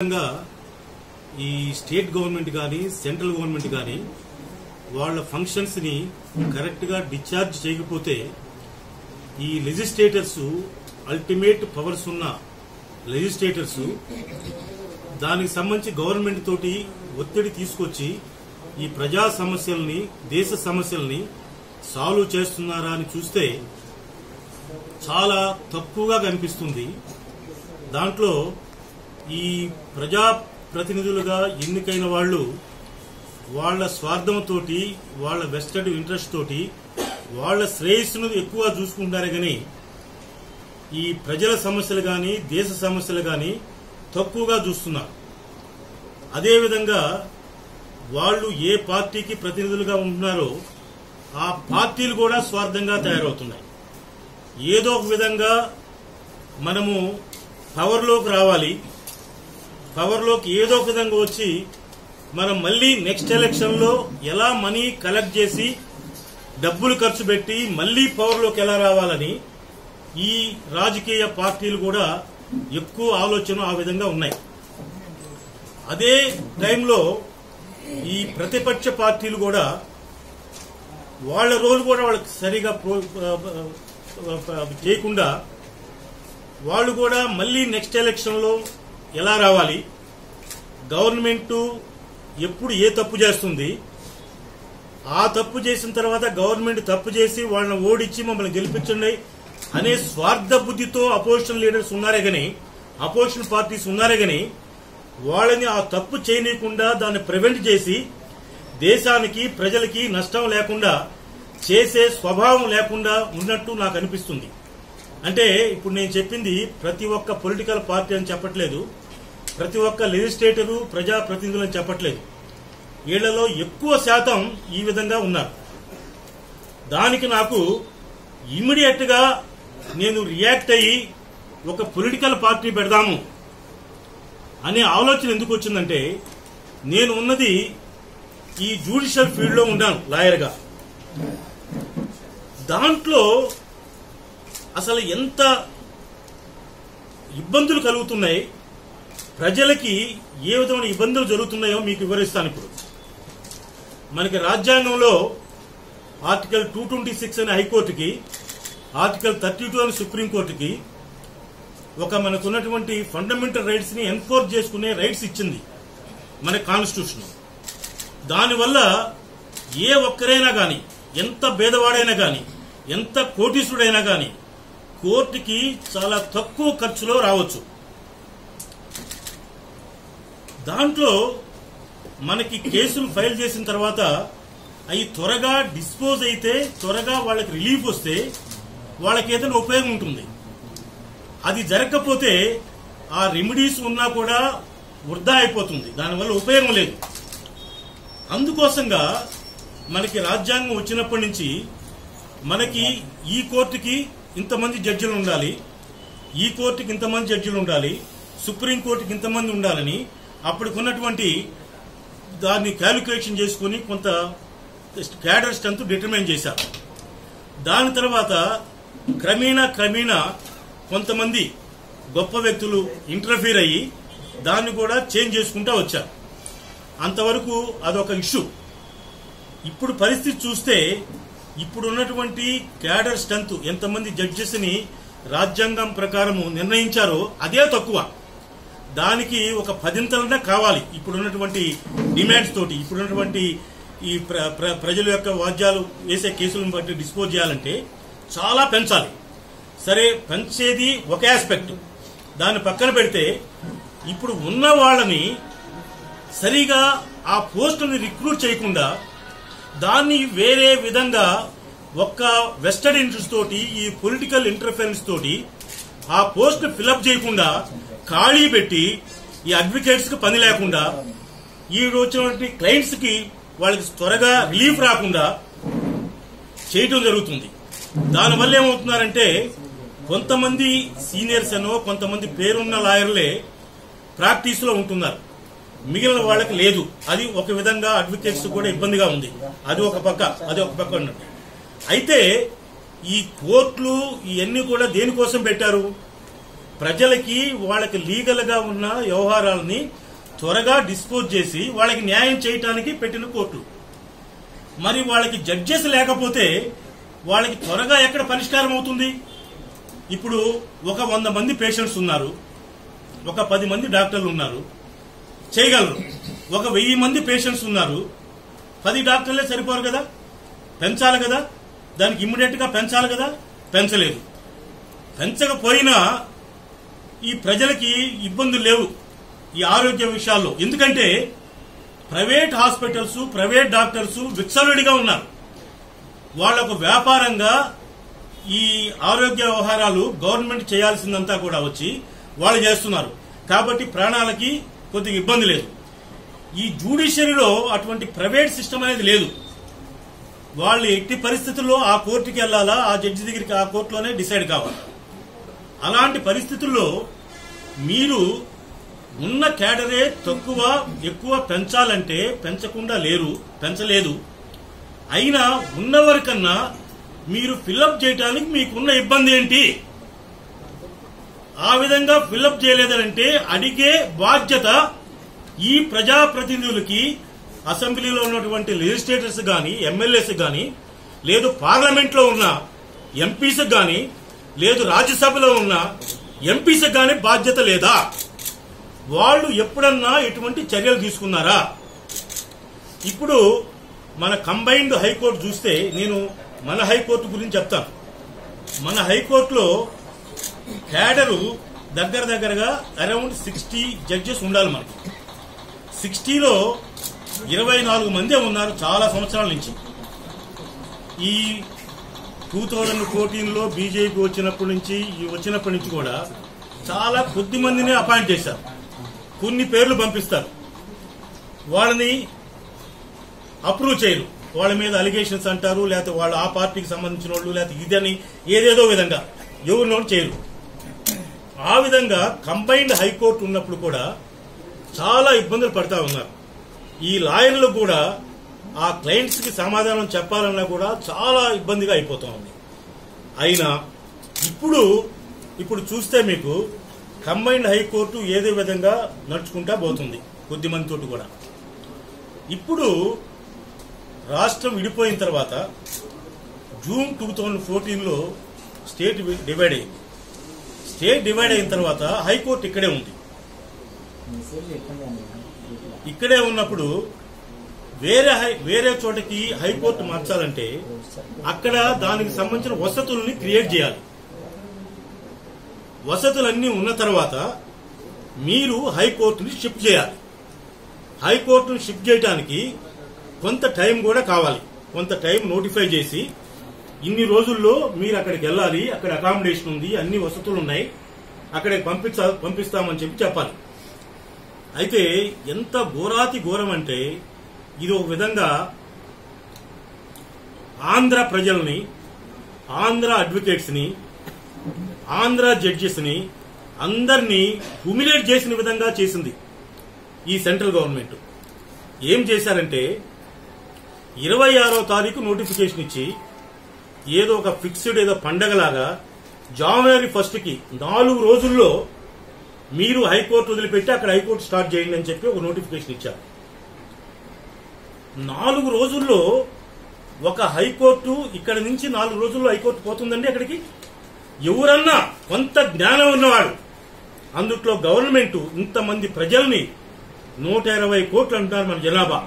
విధంగా ఈ state government కానీ సెంట్రల్ గవర్నమెంట్ కానీ వాళ్ళ ఫంక్షన్స్ని కరెక్ట్గా డిశ్చార్జ్ చేయకపోతే ఈ లెజిస్లేటర్స్ అల్టిమేట్ పవర్స్ ఉన్న లెజిస్లేటర్స్ దానికి సంబంధించి గవర్నమెంట్ తోటి ఒత్తిడి తీసుకొచ్చి ఈ ప్రజా సమస్యల్ని దేశ సమస్యల్ని సాల్వ్ చేస్తున్నారా అని చూస్తే చాలా తక్కువగా కనిపిస్తుంది. దాంట్లో ఈ ప్రజా ప్రతినిధులుగా ఎన్నికైన వాళ్ళు వాళ్ళ స్వార్థంతోటి వాళ్ళ వెస్టెడ్ ఇంట్రెస్ట్ తోటి వాళ్ళ శ్రేయస్సును ఎక్కువ చూసుకుంటారే గాని ఈ ప్రజల సమస్యలు కానీ దేశ సమస్యలు కానీ తక్కువగా చూస్తున్నారు. అదేవిధంగా వాళ్ళు ఏ పార్టీకి ప్రతినిధులుగా ఉంటున్నారో ఆ పార్టీలు కూడా స్వార్థంగా తయారవుతున్నాయి. ఏదో ఒక విధంగా మనము పవర్లోకి రావాలి. పవర్లోకి ఏదో ఒక విధంగా వచ్చి మనం మళ్ళీ నెక్స్ట్ ఎలక్షన్లో ఎలా మనీ కలెక్ట్ చేసి డబ్బులు ఖర్చు పెట్టి మళ్ళీ పవర్లోకి ఎలా రావాలని ఈ రాజకీయ పార్టీలు కూడా ఎక్కువ ఆలోచన ఆ విధంగా ఉన్నాయి. అదే టైంలో ఈ ప్రతిపక్ష పార్టీలు కూడా వాళ్ళ రోల్ కూడా వాళ్ళకి సరిగా చేయకుండా వాళ్ళు కూడా మళ్ళీ నెక్స్ట్ ఎలక్షన్లో ఎలా రావాలి? గవర్నమెంట్ ఎప్పుడు ఏ తప్పు చేస్తుంది? ఆ తప్పు చేసిన తర్వాత గవర్నమెంట్ తప్పు చేసి వాళ్ళని ఓడించి మమ్మల్ని గెలిపించండి అనే స్వార్థ బుద్ధితో అపోజిషన్ లీడర్స్ ఉన్నారే గాని అపోజిషన్ పార్టీస్ ఉన్నారే గాని వాళ్ళని ఆ తప్పు చేయనీయకుండా దాన్ని ప్రివెంట్ చేసి దేశానికి ప్రజలకి నష్టం లేకుండా చేసే స్వభావం లేకుండా ఉన్నట్టు నాకు అనిపిస్తుంది. అంటే ఇప్పుడు నేను చెప్పింది ప్రతి ఒక్క పొలిటికల్ పార్టీ అని చెప్పట్లేదు. ప్రతి ఒక్క లెజిస్లేటరు ప్రజాప్రతినిధులు అని చెప్పట్లేదు. వీళ్ళలో ఎక్కువ శాతం ఈ విధంగా ఉన్నారు. దానికి నాకు ఇమ్మీడియట్గా నేను రియాక్ట్ అయ్యి ఒక పొలిటికల్ పార్టీ పెడదాము అనే ఆలోచన ఎందుకు వచ్చిందంటే నేను ఉన్నది ఈ జ్యుడిషియల్ ఫీల్డ్లో ఉన్నాను లాయర్గా దాంట్లో అసలు ఎంత ఇబ్బందులు కలుగుతున్నాయి? ప్రజలకి ఏ విధమైన ఇబ్బందులు జరుగుతున్నాయో మీకు వివరిస్తాను ఇప్పుడు. మనకి రాజ్యాంగంలో ఆర్టికల్ టూ ట్వంటీ సిక్స్ అనే హైకోర్టుకి ఆర్టికల్ థర్టీ టూ అనే సుప్రీంకోర్టుకి ఒక మనకున్నటువంటి ఫండమెంటల్ రైట్స్ని ఎన్ఫోర్స్ చేసుకునే రైట్స్ ఇచ్చింది మన కాన్స్టిట్యూషన్. దానివల్ల ఏ ఒక్కరైనా కానీ ఎంత భేదవాడైనా కానీ ఎంత కోటీసుడైనా కానీ కోర్టుకి చాలా తక్కువ ఖర్చులో రావచ్చు. దాంట్లో మనకి కేసులు ఫైల్ చేసిన తర్వాత అవి త్వరగా డిస్పోజ్ అయితే త్వరగా వాళ్ళకి రిలీఫ్ వస్తే వాళ్ళకి ఏదైనా ఉపయోగం ఉంటుంది. అది జరగకపోతే ఆ రెమెడీస్ ఉన్నా కూడా వృధా అయిపోతుంది. దానివల్ల ఉపయోగం లేదు. అందుకోసంగా మనకి రాజ్యాంగం వచ్చినప్పటి నుంచి మనకి ఈ కోర్టుకి ఇంతమంది జడ్జిలు ఉండాలి ఈ కోర్టుకి ఇంతమంది జడ్జిలు ఉండాలి సుప్రీం కోర్టుకి ఇంతమంది ఉండాలని అప్పటికున్నటువంటి దాన్ని క్యాలిక్యులేషన్ చేసుకుని కొంత క్యాడర్ స్ట్రెంత్ డిటర్మైన్ చేశారు. దాని తర్వాత క్రమేణా క్రమేణా కొంతమంది గొప్ప వ్యక్తులు ఇంటర్ఫీర్ అయ్యి దాన్ని కూడా చేంజ్ చేసుకుంటా వచ్చారు. అంతవరకు అదొక ఇష్యూ. ఇప్పుడు పరిస్థితి చూస్తే ఇప్పుడు ఉన్నటువంటి క్యాడర్ స్ట్రెంత్ ఎంతమంది జడ్జెస్ని రాజ్యాంగం ప్రకారము నిర్ణయించారో అదే తక్కువ. దానికి ఒక పదింతలన్నా కావాలి. ఇప్పుడున్నటువంటి డిమాండ్స్ తోటి ఇప్పుడున్నటువంటి ఈ ప్ర- ప్ర- ప్రజల యొక్క వాద్యాలు వేసే కేసులను బట్టి డిస్పోజ్ చేయాలంటే చాలా పెంచాలి. సరే పెంచేది ఒక ఆస్పెక్ట్. దాన్ని పక్కన పెడితే ఇప్పుడు ఉన్న వాళ్ళని సరిగా ఆ పోస్టుని రిక్రూట్ చేయకుండా దాన్ని వేరే విధంగా ఒక్క వెస్టర్న్ ఇంట్రెస్ట్ తోటి ఈ పొలిటికల్ ఇంటర్ఫరెన్స్ తోటి ఆ పోస్ట్ ఫిలప్ చేయకుండా ఖాళీ పెట్టి ఈ అడ్వకేట్స్కి పని లేకుండా ఈ వచ్చినటువంటి క్లయింట్స్కి వాళ్ళకి త్వరగా రిలీఫ్ రాకుండా చేయటం జరుగుతుంది. దానివల్ల ఏమవుతున్నారంటే కొంతమంది సీనియర్స్ అనో కొంతమంది పేరున్న లాయర్లే ప్రాక్టీస్లో ఉంటున్నారు. మిగిలిన వాళ్ళకి లేదు. అది ఒక విధంగా అడ్వకేట్స్ కూడా ఇబ్బందిగా ఉంది. అది ఒక పక్క అది ఒక పక్క ఉన్నట్టు. అయితే ఈ కోర్టులు ఇవన్నీ కూడా దేనికోసం పెట్టారు? ప్రజలకి వాళ్ళకి లీగల్గా ఉన్న వ్యవహారాలని త్వరగా డిస్పోజ్ చేసి వాళ్ళకి న్యాయం చేయటానికి పెట్టిన కోర్టు. మరి వాళ్ళకి జడ్జెస్ లేకపోతే వాళ్ళకి త్వరగా ఎక్కడ పరిష్కారం అవుతుంది? ఇప్పుడు ఒక వంద మంది పేషెంట్స్ ఉన్నారు. ఒక పది మంది డాక్టర్లు ఉన్నారు. చేయగలరు. ఒక వెయ్యి మంది పేషెంట్స్ ఉన్నారు. పది డాక్టర్లే సరిపోరు కదా? పెంచాలి కదా? దానికి ఇమ్మీడియట్గా పెంచాలి కదా? పెంచలేదు. పెంచకపోయినా ఈ ప్రజలకి ఇబ్బందులు లేవు ఈ ఆరోగ్య విషయాల్లో. ఎందుకంటే ప్రైవేట్ హాస్పిటల్స్ ప్రైవేట్ డాక్టర్స్ విచ్చలుడిగా ఉన్నారు. వాళ్ళకు వ్యాపారంగా ఈ ఆరోగ్య వ్యవహారాలు గవర్నమెంట్ చేయాల్సిందంతా కూడా వచ్చి వాళ్ళు చేస్తున్నారు. కాబట్టి ప్రాణాలకి కొద్దిగా ఇబ్బంది లేదు. ఈ జ్యుడిషియరీలో అటువంటి ప్రైవేట్ సిస్టమ్ అనేది లేదు. వాళ్ళు ఎట్టి పరిస్థితుల్లో ఆ కోర్టుకి వెళ్ళాలా ఆ జడ్జి దగ్గరికి ఆ కోర్టులోనే డిసైడ్ కావాలి. అలాంటి పరిస్థితుల్లో మీరు ఉన్న క్యాడరే తక్కువ ఎక్కువ పెంచాలంటే పెంచకుండా లేరు పెంచలేదు. అయినా ఉన్నవరికన్నా మీరు ఫిల్అప్ చేయడానికి మీకున్న ఇబ్బంది ఏంటి? ఆ విధంగా ఫిల్అప్ చేయలేదంటే అడిగే బాధ్యత ఈ ప్రజాప్రతినిధులకి అసెంబ్లీలో ఉన్నటువంటి లెజిస్లేటర్స్ గాని ఎమ్మెల్యేస్ గాని లేదు పార్లమెంట్లో ఉన్న ఎంపీస్ గాని లేదు రాజ్యసభలో ఉన్న ఎంపీస్ గాని బాధ్యత లేదా? వాళ్ళు ఎప్పుడన్నా ఇటువంటి చర్యలు తీసుకున్నారా? ఇప్పుడు మన కంబైన్డ్ హైకోర్టు చూస్తే నేను మన హైకోర్టు గురించి చెప్తాను. మన హైకోర్టులో క్యాడరు దగ్గర దగ్గరగా అరౌండ్ సిక్స్టీ జడ్జెస్ ఉండాలి మనకి. సిక్స్టీలో ఇరవై నాలుగు మందే ఉన్నారు చాలా సంవత్సరాల నుంచి. ఈ టూ థౌజండ్ ఫోర్టీన్లో బీజేపీ వచ్చినప్పటి నుంచి వచ్చినప్పటి నుంచి కూడా చాలా కొద్ది మందిని అపాయింట్ చేశారు. కొన్ని పేర్లు పంపిస్తారు. వాళ్ళని అప్రూవ్ చేయరు. వాళ్ళ మీద అలిగేషన్స్ అంటారు లేకపోతే వాళ్ళు ఆ పార్టీకి సంబంధించిన వాళ్ళు లేకపోతే ఇదని ఏదేదో విధంగా ఎవరినో చేయరు. ఆ విధంగా కంబైన్డ్ హైకోర్టు ఉన్నప్పుడు కూడా చాలా ఇబ్బందులు పడతా ఉన్నారు. ఈ లాయర్లు కూడా ఆ క్లయింట్స్కి సమాధానం చెప్పాలన్నా కూడా చాలా ఇబ్బందిగా అయిపోతా ఉంది. అయినా ఇప్పుడు ఇప్పుడు చూస్తే మీకు కంబైన్డ్ హైకోర్టు ఏదే విధంగా నడుచుకుంటా పోతుంది కొద్ది మందితోటి కూడా. ఇప్పుడు రాష్ట్రం విడిపోయిన తర్వాత జూన్ టూ థౌజండ్ ఫోర్టీన్లో స్టేట్ డివైడ్ అయింది. స్టేట్ డివైడ్ అయిన తర్వాత హైకోర్టు ఇక్కడే ఉంది. ఇక్కడే ఉన్నప్పుడు వేరే హై వేరే చోటకి హైకోర్టు మార్చాలంటే అక్కడ దానికి సంబంధించిన వసతుల్ని క్రియేట్ చేయాలి. వసతులన్నీ ఉన్న తర్వాత మీరు హైకోర్టుని షిఫ్ట్ చేయాలి. హైకోర్టును షిఫ్ట్ చేయడానికి కొంత టైం కూడా కావాలి. కొంత టైం నోటిఫై చేసి ఇన్ని రోజుల్లో మీరు అక్కడికి వెళ్ళాలి అక్కడ అకామిడేషన్ ఉంది అన్ని వసతులు ఉన్నాయి అక్కడికి పంపించా పంపిస్తామని చెప్పి చెప్పాలి. అయితే ఎంత ఘోరాతి ఘోరం అంటే ఇది ఒక విధంగా ఆంధ్ర ప్రజల్ని ఆంధ్ర అడ్వకేట్స్ని ఆంధ్ర జడ్జెస్ని అందరినీ హ్యూమిలేట్ చేసిన విధంగా చేసింది ఈ సెంట్రల్ గవర్నమెంట్ ఏం చేశారంటే ఇరవై ఆరో తారీఖు నోటిఫికేషన్ ఇచ్చి ఏదో ఒక ఫిక్స్డ్ ఏదో పండగలాగా జనవరి ఫస్ట్కి నాలుగు రోజుల్లో మీరు హైకోర్టు వదిలిపెట్టి అక్కడ హైకోర్టు స్టార్ట్ చేయండి అని చెప్పి ఒక నోటిఫికేషన్ ఇచ్చారు. నాలుగు రోజుల్లో ఒక హైకోర్టు ఇక్కడ నుంచి నాలుగు రోజుల్లో హైకోర్టు పోతుందండి అక్కడికి? ఎవరన్నా కొంత జ్ఞానం ఉన్నవాడు అందుట్లో గవర్నమెంట్ ఇంతమంది ప్రజల్ని నూట ఇరవై కోట్లు అంటున్నారు మన జనాభా.